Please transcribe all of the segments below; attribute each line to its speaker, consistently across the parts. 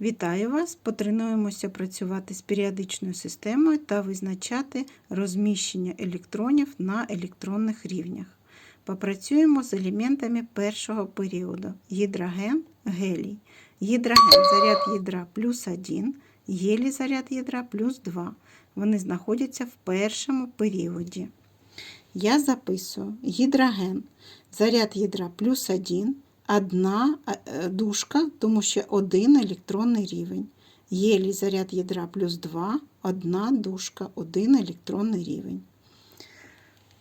Speaker 1: Вітаю вас! Потренуємося працювати з періодичною системою та визначати розміщення електронів на електронних рівнях. Попрацюємо з елементами першого періоду гідроген, гелій. Гідроген заряд ядра плюс 1, гелій заряд ядра плюс 2. Вони знаходяться в першому періоді. Я записую гідроген, заряд ядра плюс 1, одна е, дужка, тому що один електронний рівень. Єлій заряд ядра плюс 2, одна дужка, один електронний рівень.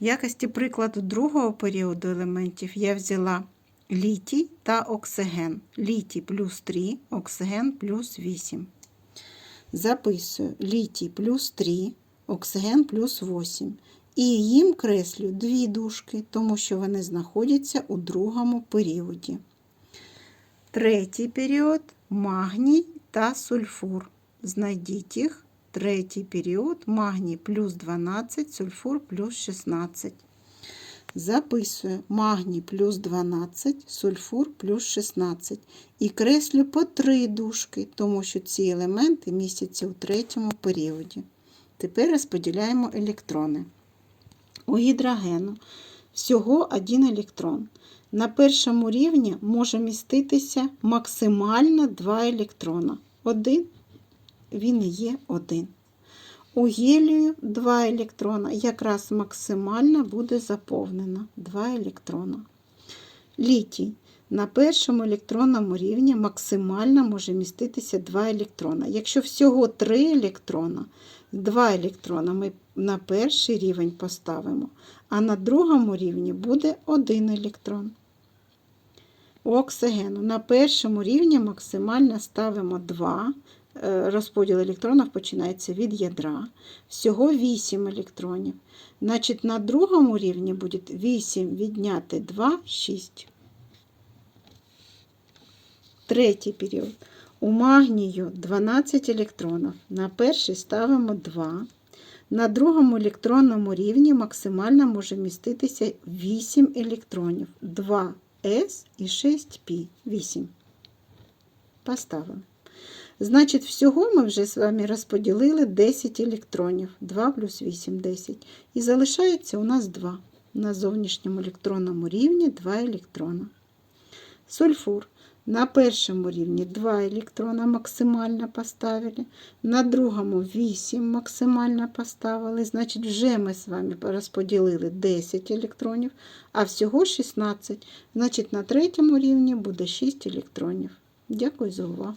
Speaker 1: В якості прикладу другого періоду елементів я взяла літій та оксиген. Літій плюс 3, оксиген плюс 8. Записую літій плюс 3, оксиген плюс 8. І їм креслю дві дужки, тому що вони знаходяться у другому періоді. Третій період магній та сульфур. Знайдіть їх. Третій період магній плюс 12, сульфур плюс 16. Записую магній плюс 12, сульфур плюс 16. І креслю по три дужки, тому що ці елементи містяться у третьому періоді. Тепер розподіляємо електрони. У гідрогену всього один електрон. На першому рівні може міститися максимально два електрона. Один, він є один. У гелію два електрона, якраз максимально буде заповнено два електрона. Літій. На першому електронному рівні максимально може міститися два електрона. Якщо всього три електрона, два електрона ми на перший рівень поставимо, а на другому рівні буде один електрон. У оксигену на першому рівні максимально ставимо 2. Розподіл електронів починається від ядра. Всього 8 електронів. Значить, на другому рівні буде 8 відняти 2, 6. Третій період. У магнію 12 електронів. На перший ставимо 2. На другому електронному рівні максимально може міститися 8 електронів. 2 С і 6Пі. 8. Поставимо. Значить, всього ми вже з вами розподілили 10 електронів. 2 плюс 8 10. І залишається у нас 2. На зовнішньому електронному рівні 2 електрона. Сульфур. На першому рівні 2 електрона максимально поставили, на другому 8 максимально поставили. Значить, вже ми з вами розподілили 10 електронів, а всього 16. Значить, на третьому рівні буде 6 електронів. Дякую за увагу.